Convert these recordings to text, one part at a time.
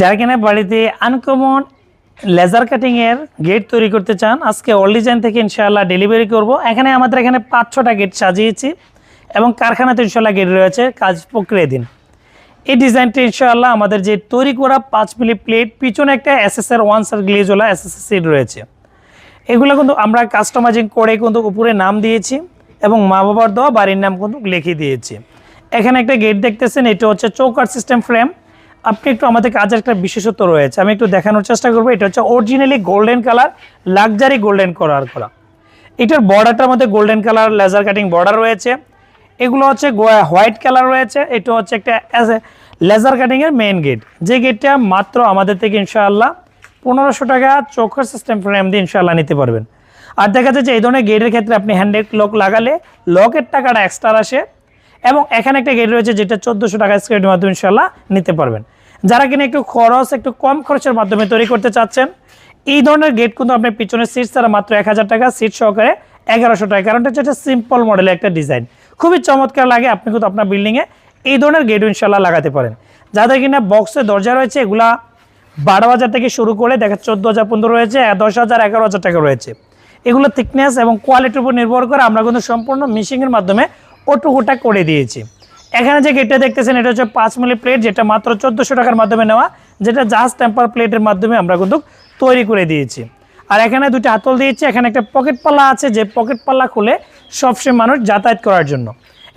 যারা কিনা বাড়িতে আনকমন লেজার কাটিংয়ের গেট তৈরি করতে চান, আজকে অল ডিজাইন থেকে ইনশাআল্লাহ ডেলিভারি করব। এখানে আমাদের এখানে পাঁচ ছটা গেট সাজিয়েছি এবং কারখানাতে ইনশাআল্লাহ গেট রয়েছে, কাজ প্রক্রিয়া দিন। এই ডিজাইনটা ইনশাআল্লাহ আমাদের যে তৈরি করা পাঁচ মিলি প্লেট পিছনে একটা এসএসআর ওয়ান সার গ্লেজওয়ালা এসএসএস সিট রয়েছে। এগুলো কিন্তু আমরা কাস্টমাইজিং করে কিন্তু উপরে নাম দিয়েছি এবং মা বাবার দেওয়া বাড়ির নাম কিন্তু লিখে দিয়েছি। এখানে একটা গেট দেখতেছেন, এটা হচ্ছে চৌকার সিস্টেম ফ্রেম আপনি একটু আমাদের কাজের একটা বিশেষত্ব রয়েছে। আমি একটু দেখানোর চেষ্টা করব। এটা হচ্ছে originally golden colour luxury golden colour করা। এটার বর্ডারটার মধ্যে golden colour laser cutting border রয়েছে। এগুলো হচ্ছে হোয়াইট কালার রয়েছে। এটা হচ্ছে একটা লেজার কাটিংয়ের মেইন গেট যে গেটটা মাত্র আমাদের থেকে ইনশাআল্লাহ পনেরোশো টাকা চোখের সিস্টেম ফ্রেম দিয়ে ইনশাআল্লাহ নিতে পারবেন। আর দেখা যাচ্ছে এই ধরনের গেটের ক্ষেত্রে আপনি হ্যান্ডেড লক লাগালে লকের টাকাটা এক্সট্রা আসে এবং এখানে একটা গেট রয়েছে যেটা চোদ্দোশো টাকা স্কোয়ারের মাধ্যমে ইনশাল্লাহ নিতে পারবেন। যারা কিনা একটু খরচ, একটু কম খরচের মাধ্যমে তৈরি করতে চাচ্ছেন, এই ধরনের গেট কিন্তু আপনার পিছনে সিট ছাড়া মাত্র এক হাজার টাকা সিট সহকারে এগারোশো টাকা। কারণ এটা হচ্ছে সিম্পল মডেলের একটা ডিজাইন খুবই চমৎকার লাগে আপনি কিন্তু আপনার বিল্ডিংয়ে এই ধরনের গেট ইনশাল্লাহ লাগাতে পারেন। যাদের কিনা বক্সে দরজা রয়েছে, এগুলা বারো হাজার থেকে শুরু করে, দেখা চোদ্দ হাজার পনেরো রয়েছে দশ হাজার, এগারো হাজার টাকা রয়েছে। এগুলো থিকনেস এবং কোয়ালিটির উপর নির্ভর করে আমরা কিন্তু সম্পূর্ণ মিশিংয়ের মাধ্যমে ওটুকুটা করে দিয়েছি। এখানে যে গেটটা দেখতেছেন, এটা হচ্ছে পাঁচ মিলি প্লেট যেটা মাত্র চোদ্দোশো টাকার মাধ্যমে নেওয়া, যেটা জাস্ট টেম্পার প্লেটের মাধ্যমে আমরা কিন্তু তৈরি করে দিয়েছি। আর এখানে দুটি হাতল দিয়েছি, এখানে একটা পকেট পাল্লা আছে, যে পকেট পাল্লা খুলে সবসময় মানুষ যাতায়াত করার জন্য।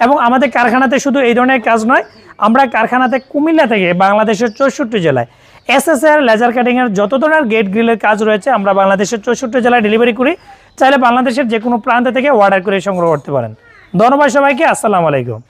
এবং আমাদের কারখানাতে শুধু এই ধরনের কাজ নয়, আমরা কারখানাতে কুমিল্লা থেকে বাংলাদেশের চৌষট্টি জেলায় এসএসআর লেজার কাটিংয়ের যত ধরনের গেট গ্রিলের কাজ রয়েছে, আমরা বাংলাদেশের চৌষট্টি জেলায় ডেলিভারি করি। চাইলে বাংলাদেশের যে কোনো প্রান্ত থেকে অর্ডার করে সংগ্রহ করতে পারেন। ধন্যবাদ সবাইকে, আসসালামু আলাইকুম।